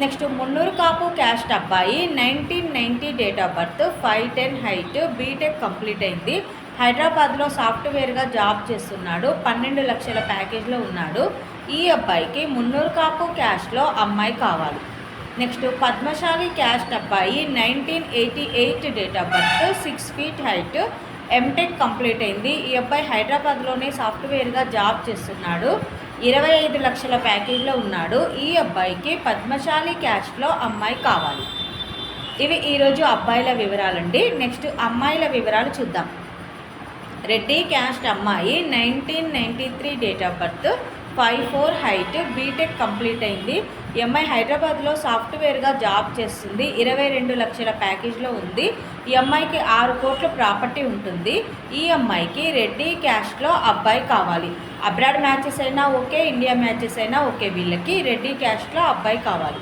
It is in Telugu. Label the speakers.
Speaker 1: నెక్స్ట్ మున్నూరు కాపు క్యాస్ట్ అబ్బాయి nineteen ninety date of birth five ten height BTech complete అయింది. హైదరాబాద్లో సాఫ్ట్వేర్గా జాబ్ చేస్తున్నాడు. పన్నెండు లక్షల ప్యాకేజ్లో ఉన్నాడు. ఈ అబ్బాయికి మున్నూరు కాపు క్యాస్ట్లో అమ్మాయి కావాలి. నెక్స్ట్ పద్మశాలి క్యాస్ట్ అబ్బాయి nineteen eighty eight date of birth six feet height MTech complete అయింది. ఈ అబ్బాయి హైదరాబాద్లోనే సాఫ్ట్వేర్గా జాబ్ చేస్తున్నాడు. ఇరవై ఐదు లక్షల ప్యాకేజ్లో ఉన్నాడు. ఈ అబ్బాయికి పద్మశాలి క్యాస్ట్లో అమ్మాయి కావాలి. ఇవి ఈరోజు అబ్బాయిల వివరాలండి. నెక్స్ట్ అమ్మాయిల వివరాలు చూద్దాం. రెడ్డి క్యాస్ట్ అమ్మాయి nineteen ninety three date of birth five four height BTech complete అయింది. ఎంఐ హైదరాబాద్లో సాఫ్ట్వేర్గా జాబ్ చేస్తుంది. ఇరవై రెండు లక్షల ప్యాకేజ్లో ఉంది. ఎంఐకి ఆరు కోట్ల ప్రాపర్టీ ఉంటుంది. ఈ అమ్మాయికి రెడ్డి అబ్బాయి కావాలి. అబ్రాడ్ మ్యాచెస్ అయినా ఓకే ఇండియా మ్యాచెస్ అయినా ఓకే. వీళ్ళకి రెడ్డి క్యాష్లో అబ్బాయి కావాలి.